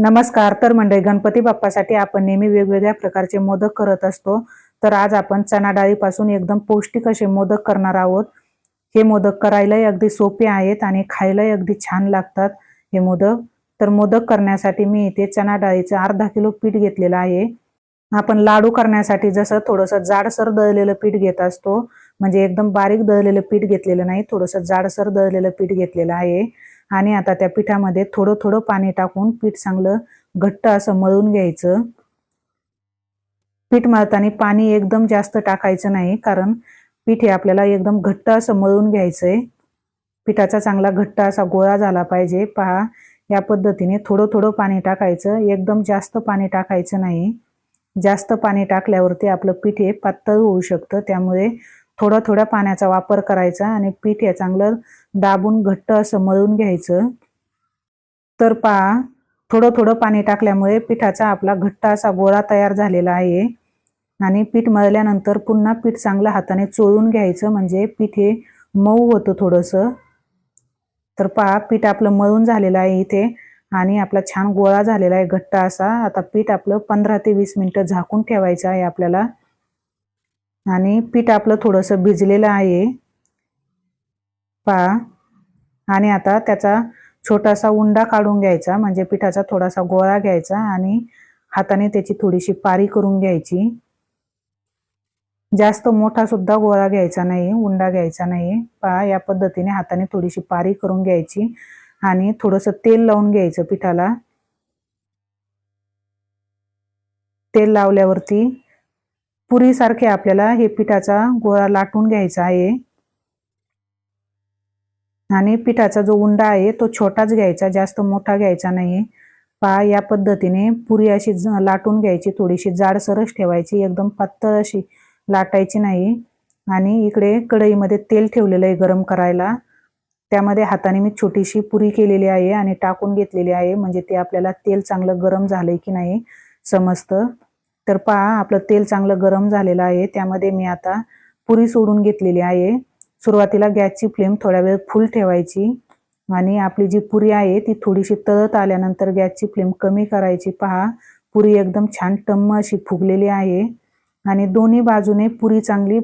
नमस्कार तर मंडळी गणपती बाप्पासाठी आपण नेहमी वेगवेगळ्या प्रकारचे मोदक करत असतो. तर आज आपण चणा डाळीपासून एकदम पौष्टिक असे मोदक करणार आहोत. हे मोदक करायलाही अगदी सोपे आहेत आणि खायलाही अगदी छान लागतात हे मोदक. तर मोदक करण्यासाठी मी इथे चणा डाळीचं अर्धा किलो पीठ घेतलेलं आहे. आपण लाडू करण्यासाठी जसं थोडंसं जाडसर दळलेलं पीठ घेत असतो म्हणजे एकदम बारीक दळलेलं पीठ घेतलेलं नाही थोडंसं जाडसर दळलेलं पीठ घेतलेलं आहे. आणि आता त्या पिठामध्ये थोडं थोडं पाणी टाकून पीठ चांगलं घट्ट असं मळून घ्यायचं. पीठ मळताना पाणी एकदम जास्त टाकायचं नाही कारण पीठ हे आपल्याला एकदम घट्ट असं मळून घ्यायचंय. पिठाचा चांगला घट्ट असा गोळा झाला पाहिजे. पहा या पद्धतीने थोडं थोडं पाणी टाकायचं. एकदम जास्त पाणी टाकायचं नाही. जास्त पाणी टाकल्यावरती आपलं पीठ हे पातळ होऊ शकतं. त्यामुळे थोडा थोड्या पाण्याचा वापर करायचा आणि पीठ हे चांगलं दाबून घट्ट असं मळून घ्यायचं. तर पहा थोडं थोडं पाणी टाकल्यामुळे पिठाचा आपला घट्ट असा गोळा तयार झालेला आहे. आणि पीठ मळल्यानंतर पुन्हा पीठ चांगलं हाताने चोळून घ्यायचं म्हणजे पीठ हे मऊ होतं थोडंसं. तर पहा पीठ आपलं मळून झालेलं आहे इथे आणि आपला छान गोळा झालेला आहे घट्ट असा. आता पीठ आपलं पंधरा ते वीस मिनटं झाकून ठेवायचं आहे आपल्याला. आणि पीठ आपलं थोडंसं भिजलेलं आहे. पहा आणि आता त्याचा छोटासा उंडा काढून घ्यायचा म्हणजे पिठाचा थोडासा गोळा घ्यायचा आणि हाताने त्याची थोडीशी पारी करून घ्यायची. जास्त मोठा सुद्धा गोळा घ्यायचा नाही उंडा घ्यायचा नाही. पहा या पद्धतीने हाताने थोडीशी पारी करून घ्यायची आणि थोडंसं तेल लावून घ्यायचं पिठाला. तेल लावल्यावरती पुरीसारखे आपल्याला हे पिठाचा गोळा लाटून घ्यायचा आहे. आणि पिठाचा जो उंडा आहे तो छोटाच घ्यायचा जास्त मोठा घ्यायचा नाही. पा या पद्धतीने पुरी अशी लाटून घ्यायची थोडीशी जाडसरच ठेवायची एकदम पातळ अशी लाटायची नाही. आणि इकडे कढईमध्ये तेल ठेवलेलं आहे गरम करायला. त्यामध्ये हाताने मी छोटीशी पुरी केलेली आहे आणि टाकून घेतलेली आहे म्हणजे ते आपल्याला तेल चांगलं गरम झालंय की नाही समजतं. तर पहा आपलं तेल चांगलं गरम झालेलं आहे. त्यामध्ये मी आता पुरी सोडून घेतलेली आहे. सुरुवातीला गॅसची फ्लेम थोड्या वेळ फुल ठेवायची आणि आपली जी पुरी आहे ती थोडीशी तळत आल्यानंतर गॅसची फ्लेम कमी करायची. पहा पुरी एकदम छान टम्म अशी फुगलेली आहे आणि दोन्ही बाजूने पुरी चांगली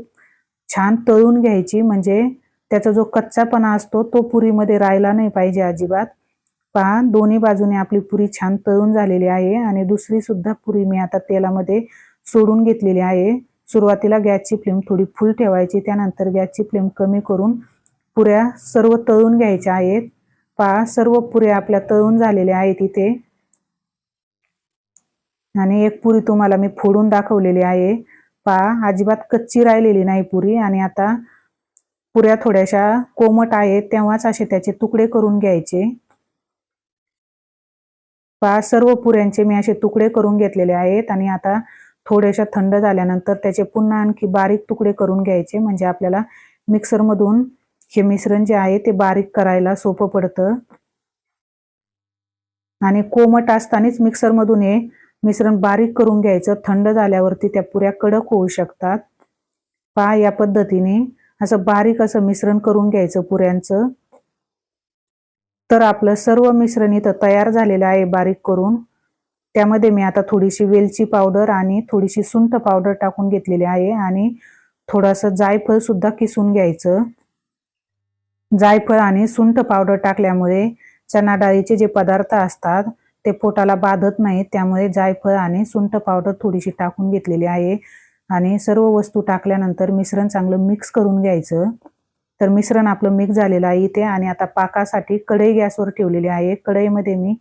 छान तळून घ्यायची. म्हणजे त्याचा जो कच्चापणा असतो तो पुरीमध्ये राहिला नाही पाहिजे अजिबात. पहा दोन्ही बाजूने आपली पुरी छान तळून झालेली आहे आणि दुसरी सुद्धा पुरी मी आता तेलामध्ये सोडून घेतलेली आहे. सुरुवातीला गॅसची फ्लेम थोडी फुल ठेवायची त्यानंतर गॅसची फ्लेम कमी करून पुऱ्या सर्व तळून घ्यायच्या आहेत. पहा सर्व पुऱ्या आपल्या तळून झालेल्या आहेत इथे. आणि एक पुरी तुम्हाला मी फोडून दाखवलेली आहे. पहा अजिबात कच्ची राहिलेली नाही पुरी आणि आता पुऱ्या थोड्याशा कोमट आहेत तेव्हाच असे त्याचे तुकडे करून घ्यायचे. पहा सर्व पुऱ्यांचे मी असे तुकडे करून घेतलेले आहेत आणि आता थोड्याशा थंड झाल्यानंतर त्याचे पुन्हा आणखी बारीक तुकडे करून घ्यायचे. म्हणजे आपल्याला मिक्सरमधून हे मिश्रण जे आहे ते बारीक करायला सोपं पडतं. आणि कोमट असतानाच मिक्सरमधून हे मिश्रण बारीक करून घ्यायचं. थंड झाल्यावरती त्या पुऱ्या कडक होऊ शकतात. पहा या पद्धतीने असं बारीक असं मिश्रण करून घ्यायचं पुऱ्यांचं. तर आपलं सर्व मिश्रण इथं तयार झालेलं आहे बारीक करून. त्यामध्ये मी आता थोडीशी वेलची पावडर आणि थोडीशी सुंठ पावडर टाकून घेतलेली आहे आणि थोडंसं जायफळ सुद्धा किसून घ्यायचं. जायफळ आणि सुंठ पावडर टाकल्यामुळे चना डाळीचे जे पदार्थ असतात ते पोटाला बाधत नाहीत त्यामुळे जायफळ आणि सुंठ पावडर थोडीशी टाकून घेतलेली आहे. आणि सर्व वस्तू टाकल्यानंतर मिश्रण चांगलं मिक्स करून घ्यायचं. तर मिश्रण आपलं मिक्स झालेलं आहे इथे आणि आता पाकासाठी कढई गॅसवर ठेवलेली आहे. कढईमध्ये मी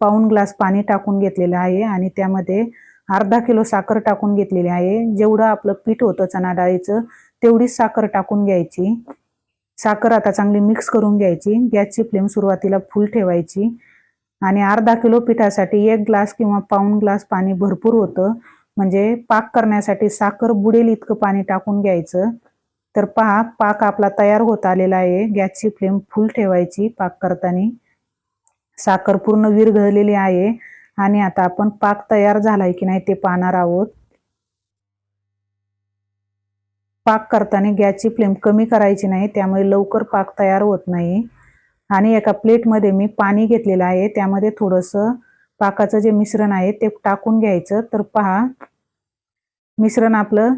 पाऊन ग्लास पाणी टाकून घेतलेलं आहे आणि त्यामध्ये अर्धा किलो साखर टाकून घेतलेली आहे. जेवढं आपलं पीठ होतं चणा डाळीचं तेवढीच साखर टाकून घ्यायची. साखर आता चांगली मिक्स करून घ्यायची. गॅसची फ्लेम सुरुवातीला फुल ठेवायची. आणि अर्धा किलो पिठासाठी एक ग्लास किंवा पाऊन ग्लास पाणी भरपूर होतं. म्हणजे पाक करण्यासाठी साखर बुडेल इतकं पाणी टाकून घ्यायचं. तर पहा पाक आपला तयार होत आलेला आहे. गॅसची फ्लेम फुल ठेवायची पाक करताना. साखर पूर्ण विरघळलेली आहे. आणि आता आपण पाक तयार झालाय की नाही ते पाहणार आहोत. पाक करताना गॅसची फ्लेम कमी करायची नाही त्यामुळे लवकर पाक तयार होत नाही. आणि एका प्लेटमध्ये मी पाणी घेतलेलं आहे. त्यामध्ये थोडंसं पाकाचं जे मिश्रण आहे ते टाकून घ्यायचं. तर पहा मिश्रण आपलं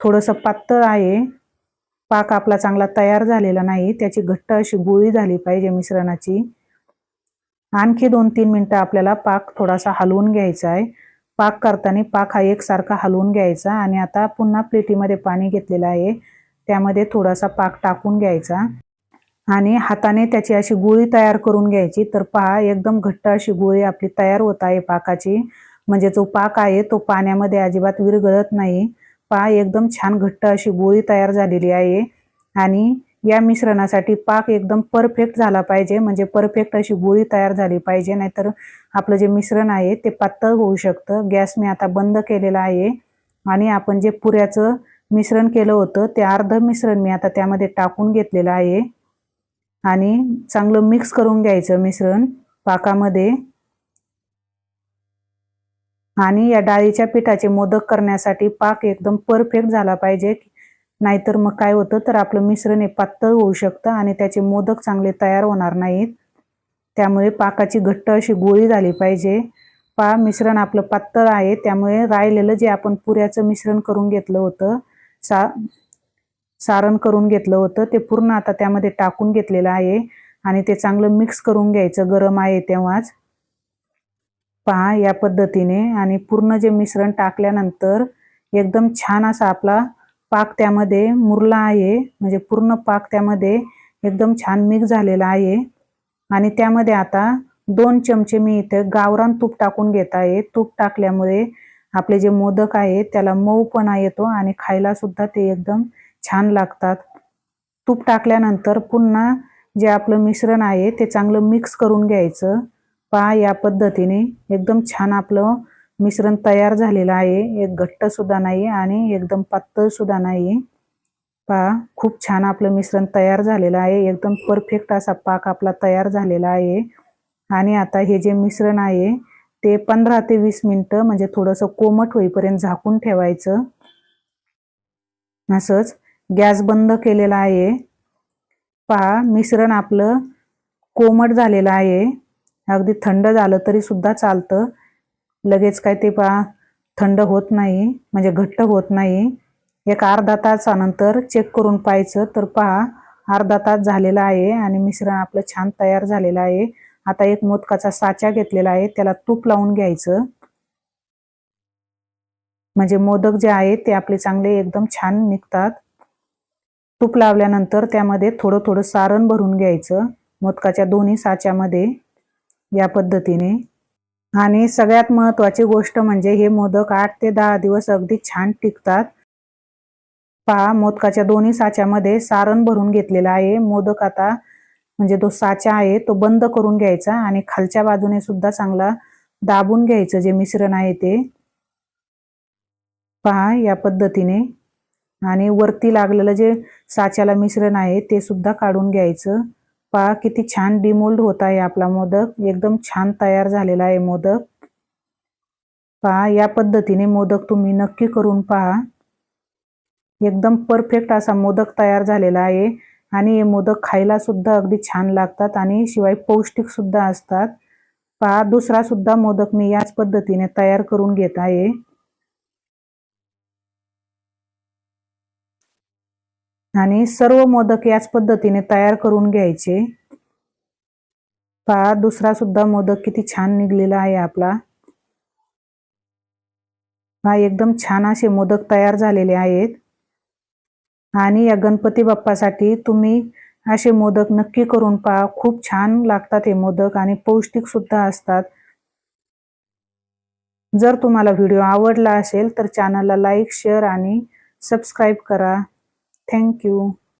थोडंसं पातळ आहे. पाक आपला चांगला तयार झालेला नाही त्याची घट्ट अशी गोळी झाली पाहिजे मिश्रणाची. आणखी दोन तीन मिनटं आपल्याला पाक थोडासा हलवून घ्यायचा आहे. पाक करताना पाक हा एकसारखा हलवून घ्यायचा आणि आता पुन्हा प्लेटीमध्ये पाणी घेतलेलं आहे. त्यामध्ये थोडासा पाक टाकून घ्यायचा. आणि हाताने त्याची अशी गोळी तयार करून घ्यायची. तर पहा एकदम घट्ट अशी गोळी आपली तयार होत आहे पाकाची. म्हणजे जो पाक आहे तो पाण्यामध्ये अजिबात विरघळत नाही. पहा एकदम छान घट्ट अशी गोळी तयार झालेली आहे. आणि या मिश्रणासाठी पाक एकदम परफेक्ट झाला पाहिजे. म्हणजे परफेक्ट अशी गोळी तयार झाली पाहिजे. नाहीतर आपलं जे मिश्रण आहे ते पातळ होऊ शकतं. गॅस मी आता बंद केलेला आहे. आणि आपण जे पुऱ्याचं मिश्रण केलं होतं ते अर्ध मिश्रण मी आता त्यामध्ये टाकून घेतलेलं आहे. आणि चांगलं मिक्स करून घ्यायचं मिश्रण पाकामध्ये. आणि या डाळीच्या पिठाचे मोदक करण्यासाठी पाक एकदम परफेक्ट झाला पाहिजे. नाहीतर मग काय होतं? तर आपलं मिश्रण हे पातळ होऊ शकतं आणि त्याचे मोदक चांगले तयार होणार नाहीत. त्यामुळे पाकाची घट्ट अशी गोळी झाली पाहिजे. पा मिश्रण आपलं पातळ आहे. त्यामुळे राहिलेलं जे आपण पुऱ्याचं मिश्रण करून घेतलं होतं सा सारण करून घेतलं होतं ते पूर्ण आता त्यामध्ये टाकून घेतलेलं आहे. आणि ते चांगलं मिक्स करून घ्यायचं. गरम आहे तेव्हाच. पहा या पद्धतीने आणि पूर्ण जे मिश्रण टाकल्यानंतर एकदम छान असा आपला पाक त्यामध्ये मुरला आहे. म्हणजे पूर्ण पाक त्यामध्ये एकदम छान मिक्स झालेला आहे. आणि त्यामध्ये आता दोन चमचे मी इथे गावरान तूप टाकून घेत आहे. तूप टाकल्यामुळे आपले जे मोदक आहे त्याला मऊपणा येतो आणि खायला सुद्धा ते एकदम छान लागतात. तूप टाकल्यानंतर पुन्हा जे आपलं मिश्रण आहे ते चांगलं मिक्स करून घ्यायचं. पहा या पद्धतीने एकदम छान आपलं मिश्रण तयार झालेलं आहे. एक घट्ट सुद्धा नाही आणि एकदम पातळ सुद्धा नाही पहा खूप छान आपलं मिश्रण तयार झालेलं आहे. एकदम परफेक्ट असा पाक आपला तयार झालेला आहे. आणि आता हे जे मिश्रण आहे ते पंधरा ते वीस मिनटं म्हणजे थोडंसं कोमट होईपर्यंत झाकून ठेवायचं. असंच गॅस बंद केलेला आहे. पहा मिश्रण आपलं कोमट झालेलं आहे. अगदी थंड झालं तरी सुद्धा चालतं. लगेच काय ते पहा थंड होत नाही म्हणजे घट्ट होत नाही. एक अर्धा तासानंतर चेक करून पाहायचं. तर पहा अर्धा तास झालेला आहे आणि मिश्रण आपलं छान तयार झालेलं आहे. आता एक मोदकाचा साचा घेतलेला आहे त्याला तूप लावून घ्यायचं. म्हणजे मोदक जे आहेत ते आपले चांगले एकदम छान निघतात. तूप लावल्यानंतर त्यामध्ये थोडं थोडं सारण भरून घ्यायचं मोदकाच्या दोन्ही साच्यामध्ये. या पद्धतीने. आणि सगळ्यात महत्त्वाची गोष्ट म्हणजे हे मोदक आठ ते दहा दिवस अगदी छान टिकतात. पहा मोदकाच्या दोन्ही साच्यामध्ये सारण भरून घेतलेलं आहे. मोदक आता म्हणजे तो साचा आहे तो बंद करून घ्यायचा आणि खालच्या बाजूने सुद्धा चांगला दाबून घ्यायचं जे मिश्रण आहे ते. पहा या पद्धतीने. आणि वरती लागलेलं जे साच्याला मिश्रण आहे ते सुद्धा काढून घ्यायचं. पहा किती छान डिमोल्ड होत आहे आपला मोदक. एकदम छान तयार झालेला आहे मोदक. पहा या पद्धतीने मोदक तुम्ही नक्की करून पहा. एकदम परफेक्ट असा मोदक तयार झालेला आहे. आणि हे मोदक खायला सुद्धा अगदी छान लागतात आणि शिवाय पौष्टिक सुद्धा असतात. पहा दुसरा सुद्धा मोदक मी याच पद्धतीने तयार करून घेत आहे. आणि सर्व मोदक याच पद्धतीने तयार करून घ्यायचे. पहा दुसरा सुद्धा मोदक किती छान निघलेला आहे आपला. हा एकदम छान असे मोदक तयार झालेले आहेत. आणि या गणपती बाप्पासाठी तुम्ही असे मोदक नक्की करून पहा. खूप छान लागतात हे मोदक आणि पौष्टिक सुद्धा असतात. जर तुम्हाला व्हिडिओ आवडला असेल तर चॅनलला लाईक शेअर आणि सबस्क्राईब करा. Thank you.